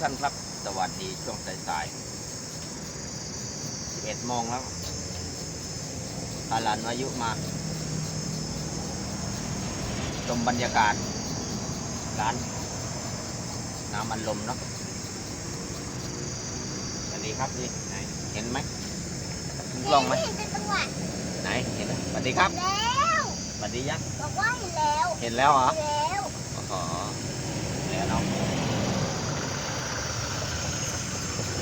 ท่านครับ สวัสดีช่วงสายๆ11โมงแล้วพาหลานวายุมาชมบรรยากาศ ร้าน น้ำมันลมเนาะสวัสดีครับนี่ไหนเห็นไหมถึงกล้องไหมเห็นเป็นจังหวะไหนเห็นไหมสวัสดีครับแล้วสวัสดียังบอกว่าเห็นแล้ว เห็นแล้วเหรอเห็นแล้วขอแล้วเนาะผู้บอกว่าร้านโค้กค่ะมีน้ำมันลงอะไร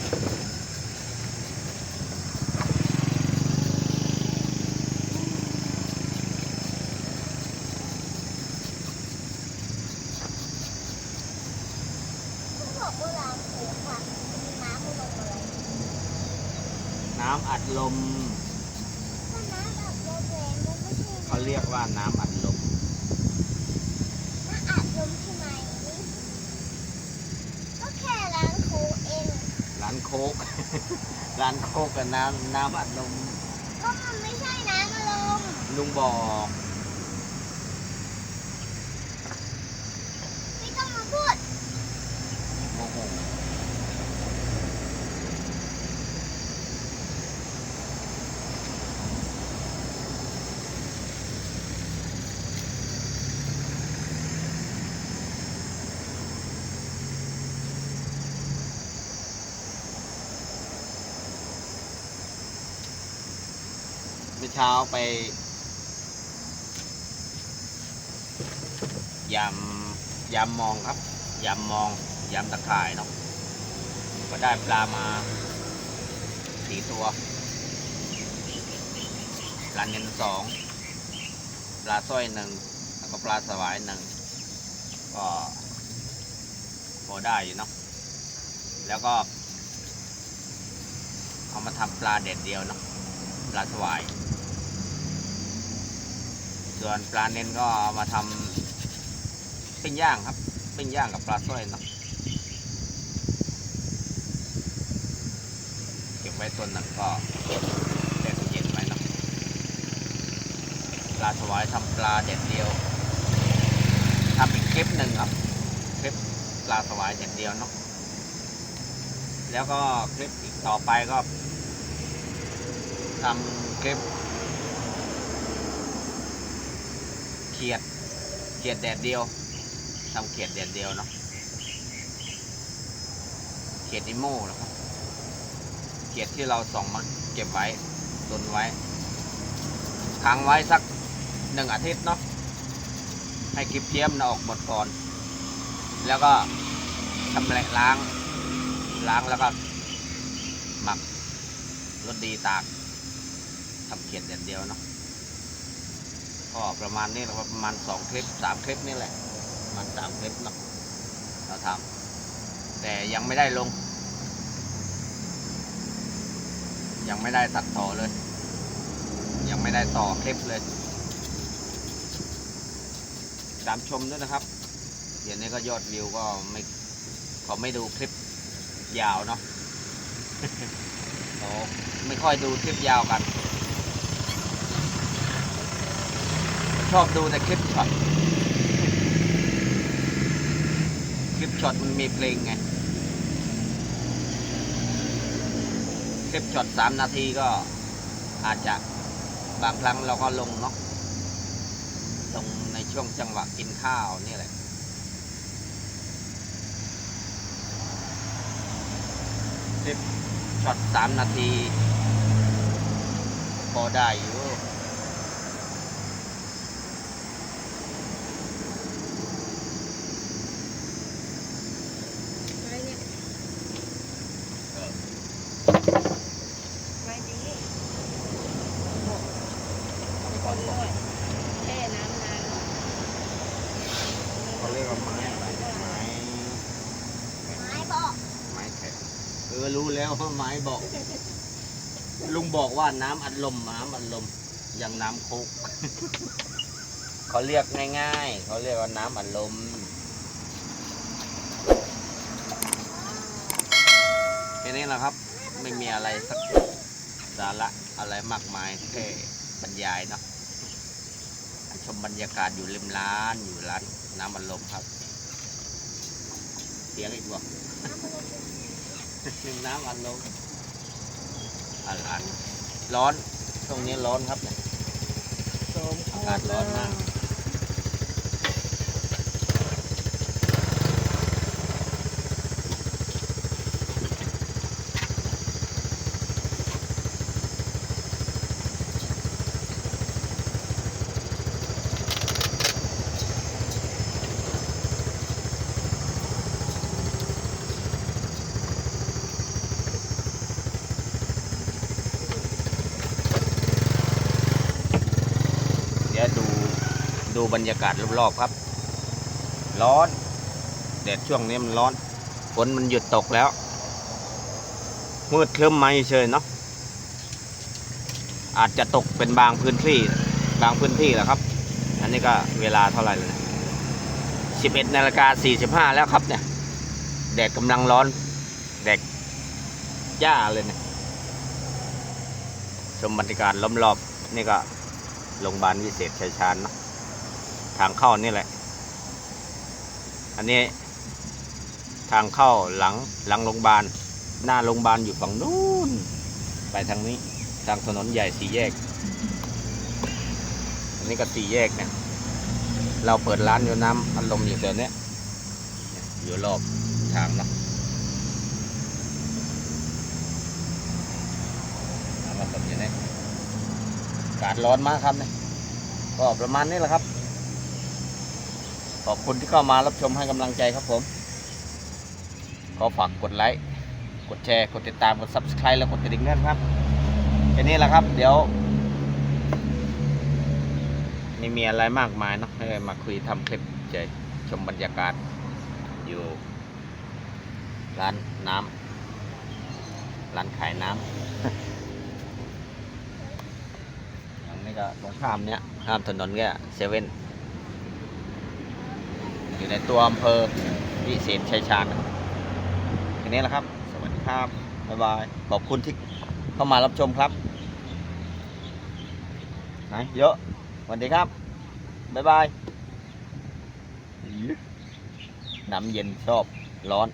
น้ำอัดลมถ้าน้ำแบบโรแรงมันไม่ใช่เขาเรียกว่าน้ำอัดลม น้ำอัดลมใช่ไหมก็แค่ร้านโค้กเอง ร้านโคก ร้านโคกกับน้ำน้ำอัดลมก็มันไม่ใช่น้ำอารมณ์ ลุงบอก ไม่ต้องมาพูด โมโห เมื่อเช้าไปยำยำมองครับยำมองยำตะข่ายเนาะก็ได้ปลามาสี่ตัวปลาเนนสองปลาสร้อยหนึ่งแล้วก็ปลาสวายหนึ่งก็พอได้อยู่เนาะแล้วก็ เอามาทำปลาเด็ดเดียวเนาะปลาสวาย ส่วนปลาเน้นก็เอามาทำปิ้งย่างครับปิ้งย่างกับปลาสร้อยเนาะเก็บไว้ตัวหนึ่งก็แช่ตู้เย็นไว้เนาะปลาสวายทำปลาเด็ดเดียวทำอีกคลิปหนึ่งครับคลิปปลาสวายเด็ดเดียวเนาะแล้วก็คลิปอีกต่อไปก็ทำคลิป เขียด เขียดแดดเดียวทำเขียดแดดเดียวเนาะ เขียดนิโม่นะครับ เขียดที่เราส่องมาเก็บไว้ตุนไว้ค้างไว้สักหนึ่งอาทิตย์เนาะ ให้คลิปเทียมนะออกหมดก่อน แล้วก็ชำแหละล้าง ล้างแล้วก็หมักรสดีตากทำเขียดแดดเดียวเนาะ ก็ประมาณนี้แหละครับประมาณสองคลิปสามคลิปนี่แหละประมาณสามคลิปเนาะเราทำแต่ยังไม่ได้ลง ยังไม่ได้ตัดต่อเลย ยังไม่ได้ต่อคลิปเลยตามชมด้วยนะครับเดี๋ยวนี้ก็ยอดวิวก็ไม่เขาไม่ดูคลิปยาวเนาะเขาไม่ค่อยดูคลิปยาวกัน ชอบดูแต่คลิปช็อต คลิปช็อตมันมีเพลงไง คลิปช็อตสามนาทีก็อาจจะบางครั้งเราก็ลงเนาะ ลงในช่วงจังหวะกินข้าวนี่แหละคลิปช็อตสามนาที พอได้อยู่ ไว้เนี่ยไว้นี้หกคนเลยแช่น้ำนาน เขาเรียกว่าไม้อะไรไม้ไม้บอกไม้แข็งเออรู้แล้วว่าไม้บอก ลุงบอกว่าน้ำอัดลมน้ำอัดลมอย่างน้ำโคกเขาเรียกง่าย ๆ เขาเรียกว่าน้ำอัดลมแค่นี้แหละครับ ไม่มีอะไรสักสาระอะไรมากมายแค่บรรยายเนาะ ชมบรรยากาศอยู่ริมร้านอยู่ร้านน้ำอัดลมครับเสียงอีกบ่หนึ่งน้ำอัดลมอัดอัดร้อน ตรงนี้ร้อนครับเนี่ยโสมอากาศร้อนมาก เดี๋ยวดู ดูบรรยากาศรอบๆครับ ร้อน แดดช่วงนี้มันร้อน ฝนมันหยุดตกแล้ว มืดครึ้มมาเฉยเนาะ อาจจะตกเป็นบางพื้นที่ บางพื้นที่แหละครับ อันนี้ก็เวลาเท่าไหร่แล้วเนี่ยสิบเอ็ดนาฬิกาสี่สิบห้าแล้วครับเนี่ย แดดกำลังร้อน แดดย่าเลยเนี่ย ชมบรรยากาศล้อมรอบนี่ก็โรงพยาบาลวิเศษชัยชาญเนาะ ทางเข้านี่แหละ อันนี้ ทางเข้าหลังหลังโรงพยาบาล หน้าโรงพยาบาลอยู่ฝั่งนู้น ไปทางนี้ ทางถนนใหญ่สี่แยก อันนี้ก็สี่แยกเนี่ย เราเปิดร้านอยู่น้ำอัดลมอยู่แถวเนี้ยอยู่รอบทางเนาะน้ำอัดลมอยู่เนี่ยอากาศร้อนมากครับเนี่ยก็ประมาณนี้แหละครับ ขอบคุณที่เข้ามารับชมให้กำลังใจครับผมก็ฝากกดไลค์ กดแชร์ กดติดตาม กด subscribe แล้วกดกระดิ่งด้วยนครับแค่นี้แหละครับ เดี๋ยวไม่มีอะไรมากมายเนาะให้มาคุยทำคลิปเฉยชมบรรยากาศอยู่ ร้านน้ำร้านขายน้ำอันนี้ก็ตรงข้ามเนี้ยข้ามถนนก็เซเว่น อยู่ในตัวอำเภอวิเศษชัยชาญแค่นี้แหละครับ สวัสดีครับ บ๊ายบาย ขอบคุณที่เข้ามารับชมครับไหนเยอะสวัสดีครับ บ๊ายบาย น้ำเย็นชอบร้อน